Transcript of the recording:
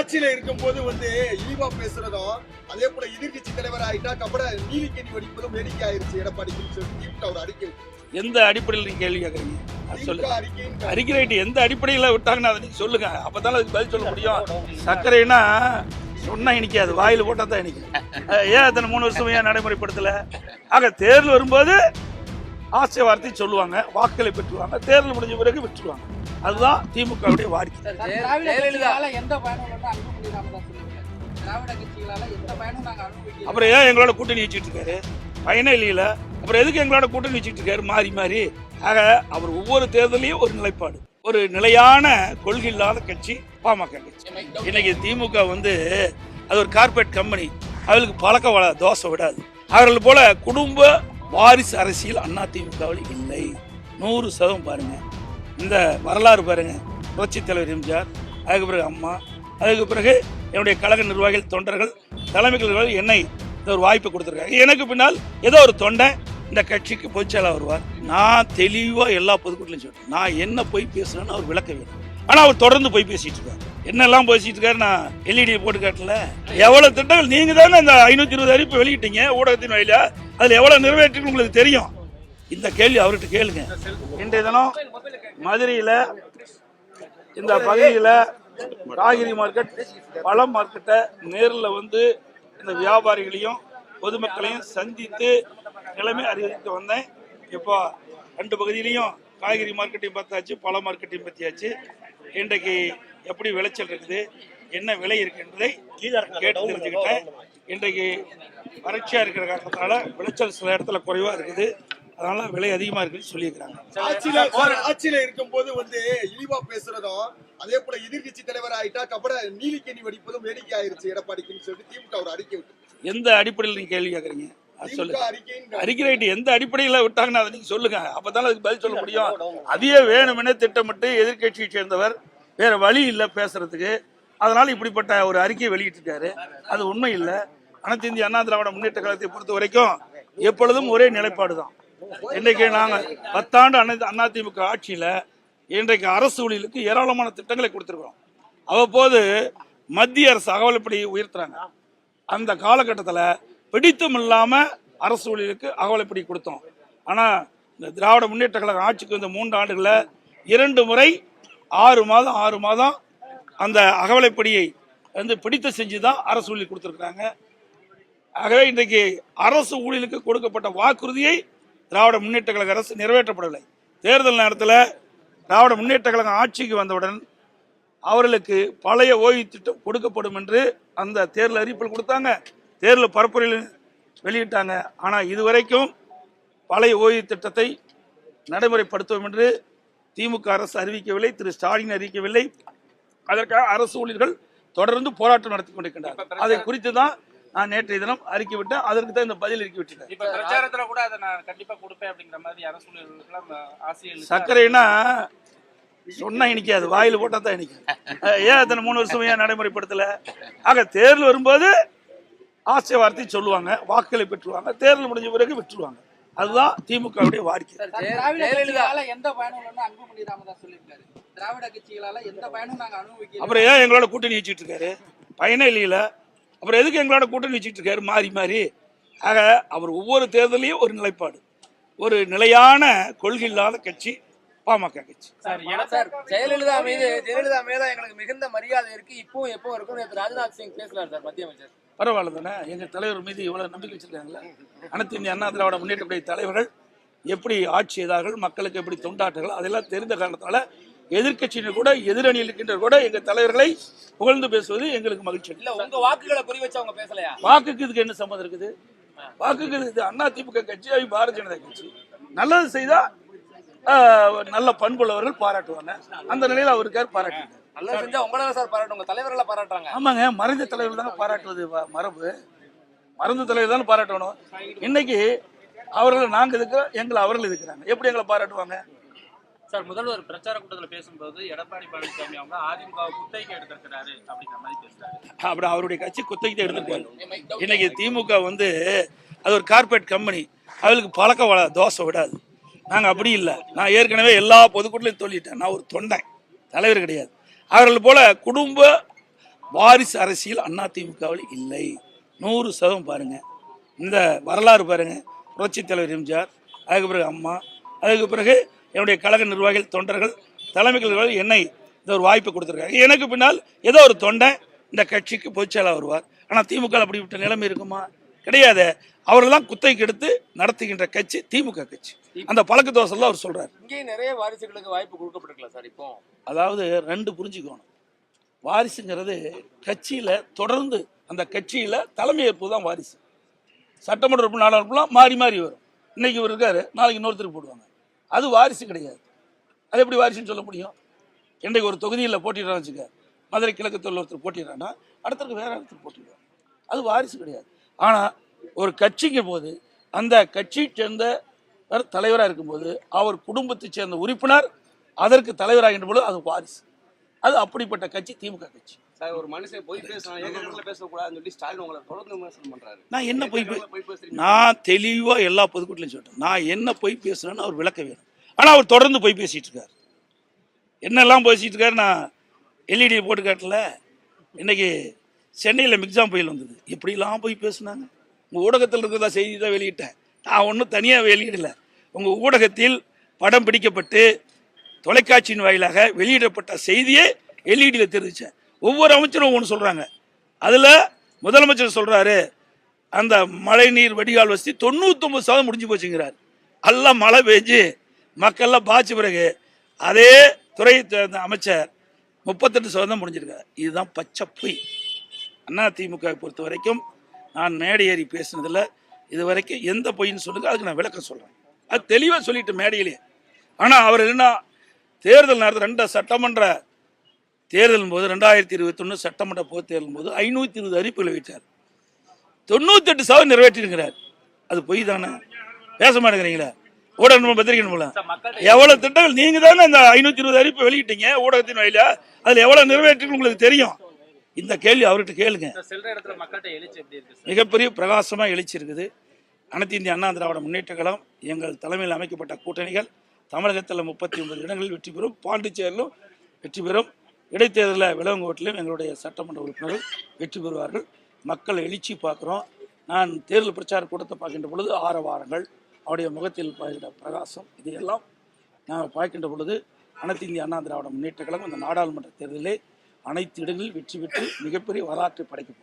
ஆட்சியில இருக்கும்போது வந்து இழிவா பேசுறதும் அதே போல எதிர்க்கட்சி தலைவர் ஆயிட்டா அப்புறம் நீலிக்கணி வடிப்பதும் வேடிக்கை ஆயிருச்சு எடப்பாடிக்கு சொல்லி ஒரு அறிக்கை. எந்த அடிப்படையில் நீங்க கேள்வி கேட்குறீங்க சொல்லுங்க. அறிக்கை ரைட்டு எந்த அடிப்படையில் விட்டாங்கன்னு அதை நீங்க சொல்லுங்க. அப்பதானே அதுக்கு பதில் சொல்ல முடியும். சர்க்கரைனா சொன்னா இனிக்காது வாயில் போட்டா தான் இனிக்கும் ஏன் அத்தனை மூணு வருஷம் ஏன் நடைமுறைப்படுத்தல? ஆக தேர்தல் வரும்போது ஆசை வார்த்தை சொல்லுவாங்க வாக்குகளை பெற்றுவாங்க. தேர்தல் முடிஞ்ச பிறகு விட்டுருவாங்க. அதுதான் திமுகவுடைய வாடிக்கை. அப்புறம் ஏன் எங்களோட கூட்டணி வச்சுட்டு இருக்காரு? பயனே இல்லையில. அப்புறம் எதுக்கு எங்களோட கூட்டணி வச்சுட்டு இருக்காரு? மாறி மாறி. ஆக அவர் ஒவ்வொரு தேர்தலையும் ஒரு நிலைப்பாடு. ஒரு நிலையான கொள்கை இல்லாத கட்சி பாமக கட்சி. இன்னைக்கு திமுக வந்து அது ஒரு கார்பரேட் கம்பெனி அவர்களுக்கு பழக்க வள தோசை விடாது. அவர்கள் போல குடும்ப வாரிசு அரசியல் அண்ணா திமுகவில் இல்லை. நூறு சதவீதம் பாருங்க. இந்த வரலாறு பாருங்க. புரட்சித் தலைவர் எம்ஜிஆர் அதுக்கு பிறகு அம்மா அதுக்கு பிறகு என்னுடைய கழக நிர்வாகிகள் தொண்டர்கள் தலைமைகள் நிர்வாகிகள் என்னை இந்த ஒரு வாய்ப்பு கொடுத்துருக்காங்க. எனக்கு பின்னால் ஏதோ ஒரு தொண்டை இந்த கட்சிக்கு பொதுச்செயலாளர் வருவார். நான் தெளிவாக எல்லா பொதுக்கூட்டிலையும் சொல்கிறேன் நான் என்ன போய் பேசுறேன்னு அவர் விளக்க வேண்டும். ஆனால் அவர் தொடர்ந்து போய் பேசிட்டு இருக்காரு. என்னெல்லாம் பேசிட்டு இருக்காரு நான் எல்இடி போட்டு காட்டல. எவ்வளோ திட்டங்கள்? நீங்கள் தானே அந்த ஐநூற்றி இருபது அறிவிப்பு வெளியிட்டீங்க ஊடகத்தின் வழியில. அதில் எவ்வளோ நிறைவேற்றுன்னு உங்களுக்கு தெரியும். இந்த கேள்வி அவர்கிட்ட கேளுங்க. இன்றைய தினம் மதுரையில் இந்த பகுதியில் காய்கறி மார்க்கெட் பழம் மார்க்கெட்டை நேரில் வந்து இந்த வியாபாரிகளையும் பொதுமக்களையும் சந்தித்து நிலைமை அறிவித்து வந்தேன். இப்போ ரெண்டு பகுதியிலையும் காய்கறி மார்க்கெட்டையும் பார்த்தாச்சு பழ மார்க்கெட்டையும் பற்றியாச்சு இன்றைக்கு எப்படி விளைச்சல் இருக்குது என்ன விலை இருக்குன்றதை கேட்டு தெரிஞ்சுக்கிட்டேன். இன்றைக்கு வறட்சியாக இருக்கிற காரணத்தால விளைச்சல் சில இடத்துல குறைவாக இருக்குது. அதனால விலை அதிகமாக இருக்குன்னு சொல்லியிருக்கிறாங்க. ஆட்சியில ஆட்சியில இருக்கும்போது வந்து இழிவா பேசுறதும் அதே போல எதிர்க்கட்சி தலைவர் ஆயிட்டா அப்புறம் நீலிக்கணி வடிப்பதும் வேடிக்கை ஆயிருச்சு எடப்பாடிக்குன்னு சொல்லி திமுக ஒரு அறிக்கை விட்டுச்சு. எந்த அடிப்படையில் நீங்க கேள்வி கேட்குறீங்க அது திமுக சொல்லுங்க. அறிக்கைன்னு அறிக்கை ரைட்டு எந்த அடிப்படையில் விட்டாங்கன்னு அதை நீங்க சொல்லுங்க. அப்பதானே அதுக்கு பதில் சொல்ல முடியும். அதையே வேணுமெனே திட்டமிட்டு எதிர்க்கட்சியை சேர்ந்தவர் வேற வழி இல்லை பேசுறதுக்கு. அதனால இப்படிப்பட்ட ஒரு அறிக்கையை வெளியிட்டிருக்காரு. அது உண்மை இல்லை. அனைத்து இந்திய அண்ணா திராவிட முன்னேற்ற கழகத்தை பொறுத்த வரைக்கும் எப்பொழுதும் ஒரே நிலைப்பாடு தான் இன்றைக்கு நாங்கள் பத்தாண்டு அண்ணா அதிமுக ஆட்சியில இன்றைக்கு அரசு ஊழியலுக்கு ஏராளமான திட்டங்களை கொடுத்துருக்கோம் அவ்வப்போது மத்திய அரசு அகவலைப்படி உயர்த்துறாங்க. அந்த காலகட்டத்தில் பிடித்தம் இல்லாமல் அரசு ஊழியருக்கு அகவலைப்படி கொடுத்தோம். ஆனால் இந்த திராவிட முன்னேற்ற கழகம் ஆட்சிக்கு வந்த மூன்று ஆண்டுகளில் இரண்டு முறை ஆறு மாதம் ஆறு மாதம் அந்த அகவலைப்படியை வந்து பிடித்து செஞ்சு தான் அரசு ஊழியர் கொடுத்துருக்குறாங்க. ஆகவே இன்றைக்கு அரசு ஊழியலுக்கு கொடுக்கப்பட்ட வாக்குறுதியை திராவிட முன்னேற்ற கழக அரசு நிறைவேற்றப்படவில்லை. தேர்தல் நேரத்தில் திராவிட முன்னேற்ற கழகம் ஆட்சிக்கு வந்தவுடன் அவர்களுக்கு பழைய ஓய்வு திட்டம் கொடுக்கப்படும் என்று அந்த தேர்தல் அறிவிப்பில் கொடுத்தாங்க. தேர்தல் பரப்புரையில் வெளியிட்டாங்க. ஆனால் இதுவரைக்கும் பழைய ஓய்வு திட்டத்தை நடைமுறைப்படுத்துவோம் என்று திமுக அரசு அறிவிக்கவில்லை திரு ஸ்டாலின் அறிவிக்கவில்லை. அதற்காக அரசு ஊழியர்கள் தொடர்ந்து போராட்டம் நடத்தி கொண்டிருக்கின்றனர் அதை குறித்து தான் நான் நேற்றைய தினம் அறிக்கை விட்டேன். அதற்கு தான் இந்த பதில் அறிக்கை விட்டுட்டேன். இப்ப பிரச்சாரத்துல கூட அதை நான் கண்டிப்பா கொடுப்பேன் அப்படிங்கிற மாதிரி அரசு ஊழியர்களுக்கெல்லாம் ஆசிரியர்கள் சர்க்கரைனா சொன்னா இனிக்காது. வாயில் போட்டா தான் இனிக்கும் ஏன் அத்தனை மூணு வருஷம் ஏன் நடைமுறைப்படுத்தல? ஆக தேர்தல் வரும்போது ஆசை வார்த்தை சொல்லுவாங்க வாக்குகளை பெற்றுவாங்க. தேர்தல் முடிஞ்ச பிறகு விட்டுருவாங்க. அதுதான் திமுகவுடைய வாடிக்கை. அப்புறம் ஏன் எங்களோட கூட்டணி வச்சுட்டு இருக்காரு? பயனே இல்லையில. அப்புறம் எதுக்கு எங்களோட கூட்டணி வச்சுட்டு இருக்காரு? மாறி மாறி. ஆக அவர் ஒவ்வொரு தேர்தலையும் ஒரு நிலைப்பாடு. ஒரு நிலையான கொள்கை இல்லாத கட்சி பாமக கட்சி. ஜெயலலிதா மீது ஜெயலலிதா மேல எங்களுக்கு மிகுந்த மரியாதை இருக்கு. இப்போ எப்போ இருக்கும். ராஜ்நாத் சிங் பேசலார் சார் மத்திய அமைச்சர். பரவாயில்ல தானே? எங்கள் தலைவர் மீது இவ்வளவு நம்பிக்கை வச்சிருக்காங்களே அனைத்து இந்திய அண்ணா திராவிட முன்னேற்றப்படைய தலைவர்கள் எப்படி ஆட்சி செய்தார்கள் மக்களுக்கு எப்படி தொண்டாற்றுகள் அதெல்லாம் தெரிந்த காரணத்தால எதிர்க்கட்சியினர் கூட எதிரணியில் இருக்கின்ற கூட எங்கள் தலைவர்களை புகழ்ந்து பேசுவது எங்களுக்கு மகிழ்ச்சி. இல்ல உங்க வாக்குகளை குறி வச்சு அவங்க பேசலையா? வாக்குக்கு இதுக்கு என்ன சம்மந்தம் இருக்குது? வாக்குக்கு இது அண்ணா திமுக கட்சி அது பாரதிய ஜனதா கட்சி. நல்லது செய்தா நல்ல பண்புள்ளவர்கள் பாராட்டுவாங்க. அந்த நிலையில் அவருக்கார் பாராட்டுவாங்க நல்லா செஞ்சா உங்களால சார் பாராட்டு உங்க தலைவர்களை பாராட்டுறாங்க. ஆமாங்க மறைந்த தலைவர் தானே பாராட்டுவது மரபு. மறைந்த தலைவர் தானே பாராட்டணும். இன்னைக்கு அவர்கள் நாங்க இருக்கிறோம் எங்களை அவர்கள் இருக்கிறாங்க எப்படி எங்களை பாராட்டுவாங்க? சார் முதல்வர் பிரச்சார கூட்டத்தில் பேசும்போது எடப்பாடி பழனிசாமி அவங்க அதிமுக குத்தகைக்கு எடுத்திருக்கிறாரு அப்படிங்கிற மாதிரி பேசுறாரு. அப்படி அவருடைய கட்சி குத்தகைக்கு எடுத்துருக்காரு. இன்னைக்கு திமுக வந்து அது ஒரு கார்பரேட் கம்பெனி அவளுக்கு பழக்க வள தோசை விடாது. நாங்கள் அப்படி இல்லை. நான் ஏற்கனவே எல்லா பொதுக்கூட்டிலையும் சொல்லிட்டேன். நான் ஒரு தொண்டன் தலைவர் கிடையாது. அவர்கள் போல குடும்ப வாரிசு அரசியல் அண்ணா திமுகவில் இல்லை. நூறு சதவீதம் பாருங்க. இந்த வரலாறு பாருங்க. புரட்சித் தலைவர் எம்ஜிஆர் அதுக்கு பிறகு அம்மா அதுக்கு பிறகு என்னுடைய கழக நிர்வாகிகள் தொண்டர்கள் தலைமைகள் என்னை இந்த ஒரு வாய்ப்பு கொடுத்துருக்காங்க. எனக்கு பின்னால் ஏதோ ஒரு தொண்டை இந்த கட்சிக்கு பொதுச்செயலாளர் வருவார். ஆனால் திமுக அப்படிப்பட்ட நிலைமை இருக்குமா? கிடையாது. அவரெல்லாம் குத்தைக்கு எடுத்து நடத்துகின்ற கட்சி திமுக கட்சி. அந்த பழக்க தோசைலாம் அவர் சொல்றாரு. இங்கேயும் நிறைய வாரிசுகளுக்கு வாய்ப்பு கொடுக்கப்பட்டிருக்கலாம் சார் இப்போ? அதாவது ரெண்டு புரிஞ்சுக்கணும். வாரிசுங்கிறது கட்சியில் தொடர்ந்து அந்த கட்சியில் தலைமையேற்பு தான் வாரிசு. சட்டமன்ற உறுப்பினர் நாடாளுமன்றம் மாறி மாறி வரும். இன்னைக்கு இவர் இருக்காரு நாளைக்கு இன்னொருத்தருக்கு போடுவாங்க. அது வாரிசு கிடையாது. அது எப்படி வாரிசுன்னு சொல்ல முடியும்? இன்றைக்கு ஒரு தொகுதியில் போட்டிடுறான்னு வச்சுக்க. மதுரை கிழக்கு தொழில் ஒருத்தர் போட்டிடுறான்னா அடுத்தருக்கு வேற ஒருத்தர் போட்டிடுவாங்க அது வாரிசு கிடையாது. ஆனால் ஒரு கட்சிங்கும் போது அந்த கட்சியை சேர்ந்த தலைவராக இருக்கும்போது அவர் குடும்பத்தைச் சேர்ந்த உறுப்பினர் அதற்கு தலைவராகின்ற பொழுது அது வாரிசு. அது அப்படிப்பட்ட கட்சி திமுக கட்சி. சார் ஒரு மனுஷன் போய் பேசலாம் பேசக்கூடாதுன்னு சொல்லி ஸ்டாலின் உங்களை தொடர்ந்து விமர்சனம் பண்றாரு. நான் என்ன போய் நான் தெளிவாக எல்லா பொதுக்கூட்டிலையும் சொல்லிட்டேன். நான் என்ன போய் பேசுறேன்னு அவர் விளக்க வேணும். ஆனால் அவர் தொடர்ந்து போய் பேசிட்டு இருக்காரு. என்னெல்லாம் பேசிட்டு இருக்காரு நான் எல்இடி போட்டு காட்டல. இன்னைக்கு சென்னையில் மிக்ஸாம் புயல் வந்தது. எப்படிலாம் போய் பேசுனாங்க? உங்கள் ஊடகத்தில் இருக்கிறதா செய்தி தான் வெளியிட்டேன். நான் ஒன்றும் தனியாக வெளியிடல. உங்கள் ஊடகத்தில் படம் பிடிக்கப்பட்டு தொலைக்காட்சியின் வாயிலாக வெளியிடப்பட்ட செய்தியே எல்இடியில் தெரிவித்தேன் ஒவ்வொரு அமைச்சரும் ஒன்று சொல்கிறாங்க அதில் முதலமைச்சர் சொல்கிறாரு அந்த மழைநீர் வடிகால் வசதி தொண்ணூத்தொம்பது சதவீதம் முடிஞ்சு போச்சுங்கிறார். எல்லாம் மழை பெஞ்சு மக்கள்லாம் பாய்ச்சி பிறகு அதே துறை சேர்ந்த அமைச்சர் முப்பத்தெட்டு சதவீதம் முடிஞ்சிருக்காரு. இதுதான் பச்சை பொய். அண்ணா திமுகவை பொறுத்த வரைக்கும் நான் மேடை ஏறி பேசுனதில் இது வரைக்கும் எந்த பொய்ன்னு சொல்லுங்க அதுக்கு நான் விளக்கம் சொல்கிறேன் அது தெளிவாக சொல்லிட்டு மேடையிலே. ஆனால் அவர் என்ன தேர்தல் நேரத்தில் ரெண்டு சட்டமன்ற தேர்தல் போது ரெண்டாயிரத்தி இருபத்தொன்று சட்டமன்ற பொது தேர்தல் போது ஐநூற்றி இருபது அறிவிப்புகளை வைத்தார் தொண்ணூத்தெட்டு சதவீதம் நிறைவேற்றிருக்கிறார் அது பொய் தானே? பேச மாட்டேங்கிறீங்களா? ஊடகம் பத்திரிகை மக்கள்கிட்ட எவ்வளவு திட்டங்கள்? நீங்க தானே இந்த ஐநூத்தி இருபது அறிவிப்பு வெளியிட்டீங்க ஊடகத்தின் வழியில. அதுல எவ்வளவு நிறைவேற்றி உங்களுக்கு தெரியும். இந்த கேள்வி அவர்கிட்ட கேளுங்க. மிகப்பெரிய பிரகாசமா எழுச்சி இருக்குது அனைத்து இந்திய அண்ணா திராவிட முன்னேற்ற கழகம் எங்கள் தலைமையில் அமைக்கப்பட்ட கூட்டணிகள் தமிழகத்தில் முப்பத்தி ஒன்பது இடங்களில் வெற்றி பெறும் பாண்டிச்சேரியிலும் வெற்றி பெறும் இடைத்தேர்தலில் விலங்கோட்டிலும் எங்களுடைய சட்டமன்ற உறுப்பினர்கள் வெற்றி பெறுவார்கள். மக்கள் எழுச்சி பார்க்குறோம். நான் தேர்தல் பிரச்சார கூட்டத்தை பார்க்கின்ற பொழுது ஆரவாரங்கள் அவருடைய முகத்தில் பாய்கிற பிரகாசம் இதையெல்லாம் நாங்கள் பார்க்கின்ற பொழுது அனைத்து இந்திய அண்ணா திராவிட முன்னேற்ற கழகம் இந்த நாடாளுமன்ற தேர்தலிலே அனைத்து இடங்களில் வெற்றி பெற்று மிகப்பெரிய வரலாற்றை படைக்கப்